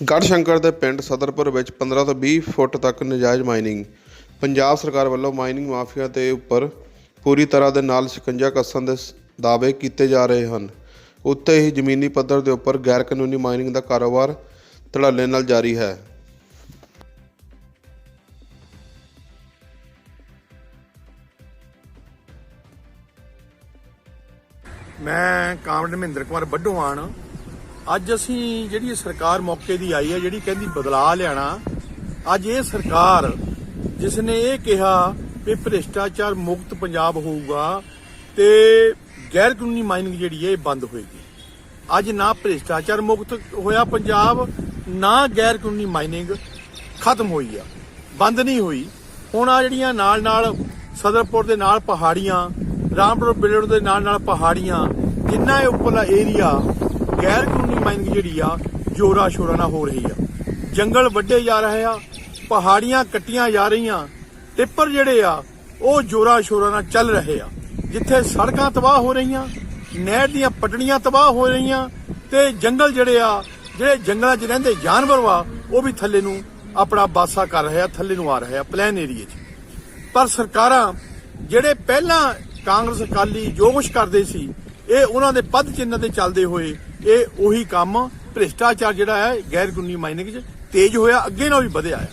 ਗੜ ਸ਼ੰਕਰ ਦੇ ਪਿੰਡ ਸਦਰਪੁਰ ਵਿੱਚ 15 ਤੋਂ 20 ਫੁੱਟ ਤੱਕ ਨਜਾਇਜ਼ ਮਾਈਨਿੰਗ। ਪੰਜਾਬ ਸਰਕਾਰ ਵੱਲੋਂ ਮਾਈਨਿੰਗ ਮਾਫੀਆ ਦੇ ਉੱਪਰ ਪੂਰੀ ਤਰ੍ਹਾਂ ਦੇ ਨਾਲ ਸ਼ਿਕੰਜਾ ਕੱਸਣ ਦੇ ਦਾਅਵੇ ਕੀਤੇ ਜਾ ਰਹੇ ਹਨ। ਉੱਤੇ ਹੀ ਜ਼ਮੀਨੀ ਪੱਧਰ ਦੇ ਉੱਪਰ ਗੈਰ ਕਾਨੂੰਨੀ ਮਾਈਨਿੰਗ ਦਾ ਕਾਰੋਬਾਰ ਧੜੱਲੇ ਨਾਲ ਜਾਰੀ ਹੈ। ਮੈਂ ਕਾਮਰੇਡ ਮਹਿੰਦਰ ਕੁਮਾਰ ਬੱਡੋਆਣ ਅੱਜ ਅਸੀਂ ਜਿਹੜੀ ਸਰਕਾਰ ਮੌਕੇ ਦੀ ਆਈ ਹੈ, ਜਿਹੜੀ ਕਹਿੰਦੀ ਬਦਲਾਅ ਲਿਆਣਾ ਅੱਜ ਇਹ ਸਰਕਾਰ ਜਿਸ ਨੇ ਇਹ ਕਿਹਾ ਵੀ ਭ੍ਰਿਸ਼ਟਾਚਾਰ ਮੁਕਤ ਪੰਜਾਬ ਹੋਊਗਾ ਤੇ ਗੈਰ ਕਾਨੂੰਨੀ ਮਾਈਨਿੰਗ ਜਿਹੜੀ ਹੈ, ਇਹ ਬੰਦ ਹੋਏਗੀ। ਅੱਜ ਨਾ ਭ੍ਰਿਸ਼ਟਾਚਾਰ ਮੁਕਤ ਹੋਇਆ ਪੰਜਾਬ, ਨਾ ਗੈਰ ਕਾਨੂੰਨੀ ਮਾਈਨਿੰਗ ਖਤਮ ਹੋਈ ਆ। ਬੰਦ ਨਹੀਂ ਹੋਈ। ਹੁਣ ਆ ਜਿਹੜੀਆਂ ਨਾਲ ਨਾਲ ਸਦਰਪੁਰ ਦੇ ਨਾਲ ਪਹਾੜੀਆਂ, ਰਾਮਪੁਰ ਬਿਲਡ ਦੇ ਨਾਲ ਨਾਲ ਪਹਾੜੀਆਂ, ਜਿੰਨਾ ਇਹ ਉੱਪਰਲਾ ਏਰੀਆ ਗੈਰ ਕਾਨੂੰਨੀ ਮਾਈਨਿੰਗ ਜਿਹੜੀ ਆ ਜੋਰਾ ਸ਼ੋਰਾ ਨਾਲ ਹੋ ਰਹੀ ਆ। ਜੰਗਲ ਵੱਡੇ ਜਾ ਰਹੇ ਆ, ਪਹਾੜੀਆਂ ਕੱਟੀਆਂ ਜਾ ਰਹੀਆਂ, ਟਿੱਪਰ ਜਿਹੜੇ ਆ, ਉਹ ਜੋਰਾ ਸ਼ੋਰਾ ਨਾਲ ਚੱਲ ਰਹੇ ਆ। ਜਿੱਥੇ ਸੜਕਾਂ ਤਬਾਹ ਹੋ ਰਹੀਆਂ, ਨਹਿਰ ਦੀਆਂ ਪਟੜੀਆਂ ਤਬਾਹ ਹੋ ਰਹੀਆਂ ਤੇ ਜੰਗਲ ਜਿਹੜੇ ਆ, ਜਿਹੜੇ ਜੰਗਲਾਂ 'ਚ ਰਹਿੰਦੇ ਜਾਨਵਰ ਵਾ, ਉਹ ਵੀ ਥੱਲੇ ਨੂੰ ਆਪਣਾ ਬਾਸਾ ਕਰ ਰਿਹਾ ਥੱਲੇ ਨੂੰ ਆ ਰਹੇ ਆ, ਪਲੈਨ ਏਰੀਏ 'ਚ। ਪਰ ਸਰਕਾਰਾਂ ਜਿਹੜੇ ਪਹਿਲਾਂ ਕਾਂਗਰਸ ਅਕਾਲੀ ਜੋ ਕੁਛ ਕਰਦੇ ਸੀ, ਇਹ ਉਹਨਾਂ ਦੇ ਪਦ ਚਿੰਨ੍ਹ ਤੇ ਚੱਲਦੇ ਹੋਏ ਇਹ ਉਹੀ ਕੰਮ ਭ੍ਰਿਸ਼ਟਾਚਾਰ ਜਿਹੜਾ ਹੈ ਗੈਰ ਕਾਨੂੰਨੀ ਮਾਇਨੇ 'ਚ ਤੇਜ਼ ਹੋਇਆ, ਅੱਗੇ ਨਾਲ ਵੀ ਵਧਿਆ ਹੈ।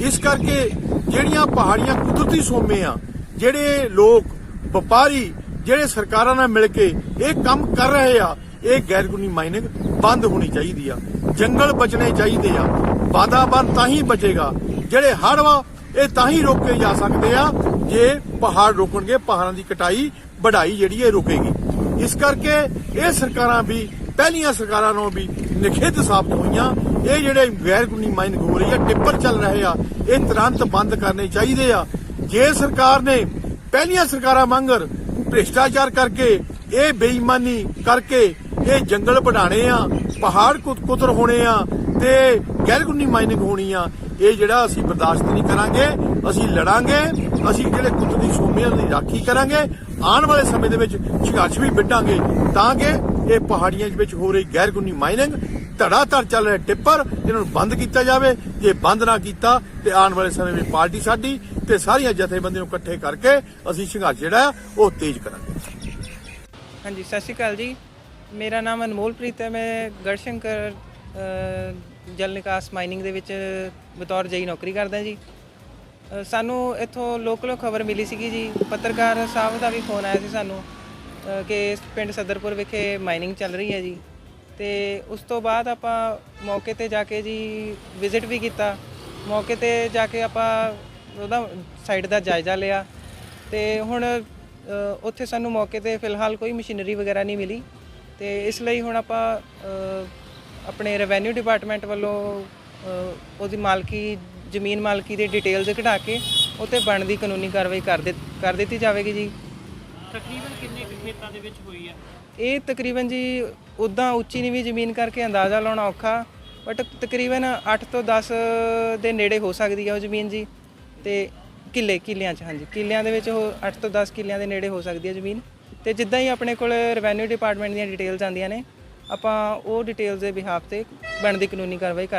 ਇਸ ਕਰਕੇ ਜਿਹੜੀਆਂ ਪਹਾੜੀਆਂ ਕੁਦਰਤੀ ਸੋਮੇ ਆ, ਜਿਹੜੇ ਲੋਕ, ਵਪਾਰੀ, ਜਿਹੜੇ ਸਰਕਾਰਾਂ ਨਾਲ ਮਿਲ ਕੇ ਇਹ ਕੰਮ ਕਰ ਰਹੇ ਆ, ਇਹ ਗੈਰ ਕਾਨੂੰਨੀ ਮਾਈਨਿੰਗ ਬੰਦ ਹੋਣੀ ਚਾਹੀਦੀ ਆ। ਜੰਗਲ ਬਚਣੇ ਚਾਹੀਦੇ ਆ। ਵਾਤਾਵਰਨ ਤਾਂ ਹੀ ਬਚੇਗਾ। ਜਿਹੜੇ ਹੜ੍ਹ ਵਾ, ਇਹ ਤਾਂ ਹੀ ਰੋਕੇ ਜਾ ਸਕਦੇ ਆ, ਜੇ ਪਹਾੜ ਰੋਕਣਗੇ, ਪਹਾੜਾਂ ਦੀ ਕਟਾਈ, ਵਢਾਈ ਜਿਹੜੀ ਇਹ ਰੁਕੇਗੀ। ਇਸ ਕਰਕੇ ਇਹ ਸਰਕਾਰਾਂ ਵੀ ਪਹਿਲੀਆਂ ਸਰਕਾਰਾਂ ਨੂੰ ਵੀ ਨਿਖੇਧ ਸਾਬਤ ਹੋਈਆਂ। ਇਹ ਜਿਹੜੇ ਗੈਰ ਕਾਨੂੰਨੀ ਮਾਈਨਿੰਗ ਹੋ ਰਹੀ ਆ, ਟਿੱਪਰ ਚੱਲ ਰਹੇ ਆ, ਇਹ ਤੁਰੰਤ ਬੰਦ ਕਰਨੇ ਚਾਹੀਦੇ ਆ। ਜੇ ਸਰਕਾਰ ਨੇ ਪਹਿਲੀਆਂ ਸਰਕਾਰਾਂ ਵਾਂਗਰ ਭ੍ਰਿਸ਼ਟਾਚਾਰ ਕਰਕੇ, ਇਹ ਬੇਈਮਾਨੀ ਕਰਕੇ ਇਹ ਜੰਗਲ ਵਢਾਣੇ ਆ, ਪਹਾੜ ਕੁਤ, ਕੁਤਰ ਹੋਣੇ ਆ ਤੇ ਗੈਰ ਕਾਨੂੰਨੀ ਮਾਈਨਿੰਗ ਹੋਣੀ ਆ, ਇਹ ਜਿਹੜਾ ਅਸੀਂ ਬਰਦਾਸ਼ਤ ਨਹੀਂ ਕਰਾਂਗੇ, ਅਸੀਂ ਲੜਾਂਗੇ, ਅਸੀਂ ਜਿਹੜੇ ਕੁਦਰਤੀ ਸੋਮਿਆਂ ਦੀ ਰਾਖੀ ਕਰਾਂਗੇ, ਆਉਣ ਵਾਲੇ ਸਮੇਂ ਦੇ ਵਿੱਚ ਸੰਘਰਸ਼ ਵੀ ਵਿੱਢਾਂਗੇ, ਤਾਂ ਕਿ ਇਹ ਪਹਾੜੀਆਂ ਵਿੱਚ ਹੋ ਰਹੀ ਗੈਰ ਮਾਈਨਿੰਗ ਧੜਾ ਧੜ ਚੱਲ ਰਿਹਾ ਟਿੱਪਰ ਇਹਨਾਂ ਨੂੰ ਬੰਦ ਕੀਤਾ ਜਾਵੇ। ਜੇ ਬੰਦ ਨਾ ਕੀਤਾ ਤੇ ਆਉਣ ਵਾਲੇ ਸਮੇਂ ਵਿੱਚ ਪਾਰਟੀ ਸਾਡੀ ਤੇ ਸਾਰੀਆਂ ਜਥੇਬੰਦੀਆਂ ਨੂੰ ਇਕੱਠੇ ਕਰਕੇ ਅਸੀਂ ਸੰਘਰਸ਼ ਜਿਹੜਾ ਉਹ ਤੇਜ਼ ਕਰਾਂਗੇ। ਹਾਂਜੀ ਸਤਿ ਸ਼੍ਰੀ ਅਕਾਲ ਜੀ। ਮੇਰਾ ਨਾਮ ਅਨਮੋਲਪ੍ਰੀਤ ਹੈ। ਮੈਂ ਗੜਸ਼ੰਕਰ ਅ, ਜਲ ਨਿਕਾਸ ਮਾਈਨਿੰਗ ਦੇ ਵਿੱਚ ਬਤੌਰ ਜਈ ਨੌਕਰੀ ਕਰਦਾ ਜੀ। ਸਾਨੂੰ ਇੱਥੋਂ ਲੋਕਲ ਖਬਰ ਮਿਲੀ ਸੀਗੀ ਜੀ। ਪੱਤਰਕਾਰ ਸਾਹਿਬ ਦਾ ਵੀ ਫੋਨ ਆਇਆ ਸੀ ਸਾਨੂੰ। ਕਿ ਪਿੰਡ ਸਦਰਪੁਰ ਵਿਖੇ ਮਾਈਨਿੰਗ ਚੱਲ ਰਹੀ ਹੈ ਜੀ। ਤੇ ਉਸ ਤੋਂ ਬਾਅਦ ਆਪਾਂ ਮੌਕੇ ਤੇ ਜਾ ਕੇ ਜੀ ਵਿਜ਼ਿਟ ਵੀ ਕੀਤਾ। ਮੌਕੇ ਤੇ ਜਾ ਕੇ ਆਪਾਂ ਉਹਦਾ ਸਾਈਡ ਦਾ ਜਾਇਜ਼ਾ ਲਿਆ। ਤੇ ਹੁਣ ਉੱਥੇ ਸਾਨੂੰ ਮੌਕੇ ਤੇ ਫਿਲਹਾਲ ਕੋਈ ਮਸ਼ੀਨਰੀ ਵਗੈਰਾ ਨਹੀਂ ਮਿਲੀ। ਤੇ ਇਸ ਲਈ ਹੁਣ ਆਪਾਂ ਆਪਣੇ ਰੈਵੈਨਿਊ ਡਿਪਾਰਟਮੈਂਟ ਵੱਲੋਂ ਉਹਦੀ ਮਾਲਕੀ, ਜ਼ਮੀਨ ਮਾਲਕੀ ਦੀ ਡਿਟੇਲਸ ਕਢਾ ਕੇ ਉੱਤੇ ਬਣਦੀ ਕਾਨੂੰਨੀ ਕਾਰਵਾਈ ਕਰ ਦਿੱਤ- ਕਰ ਦਿੱਤੀ ਜਾਵੇਗੀ ਜੀ। ਤਕਰੀਬਨ ਕਿੰਨੇ ਕੁ ਖੇਤਾਂ ਦੇ ਵਿੱਚ ਹੋਈ ਆ? ਇਹ ਤਕਰੀਬਨ ਜੀ ਉਦਾਂ ਉੱਚੀ ਨੀਵੀਂ ਜ਼ਮੀਨ ਕਰਕੇ ਅੰਦਾਜ਼ਾ ਲਾਉਣਾ ਔਖਾ ਬਟ ਤਕਰੀਬਨ 8 ਤੋਂ 10 ਦੇ ਨੇੜੇ ਹੋ ਸਕਦੀ ਹੈ ਉਹ ਜ਼ਮੀਨ ਜੀ, ਤੇ ਕਿੱਲੇ, ਕਿੱਲਿਆਂ 'ਚ, ਹਾਂਜੀ। ਕਿੱਲਿਆਂ ਦੇ ਵਿੱਚ ਉਹ 8 ਤੋਂ 10 ਕਿੱਲਿਆਂ ਦੇ ਨੇੜੇ ਹੋ ਸਕਦੀ ਹੈ ਜ਼ਮੀਨ। ਤੇ ਜਿੱਦਾਂ ਹੀ ਆਪਣੇ ਕੋਲ ਰੈਵਨਿਊ ਡਿਪਾਰਟਮੈਂਟ ਦੀਆਂ ਡਿਟੇਲਸ ਆਉਂਦੀਆਂ ਨੇ, ਆਪਾਂ ਉਹ ਡਿਟੇਲਸ ਦੇ ਬਿਹਾਫ ਤੇ ਬਣਦੀ ਕਾਨੂੰਨੀ ਕਾਰਵਾਈ ਕਰ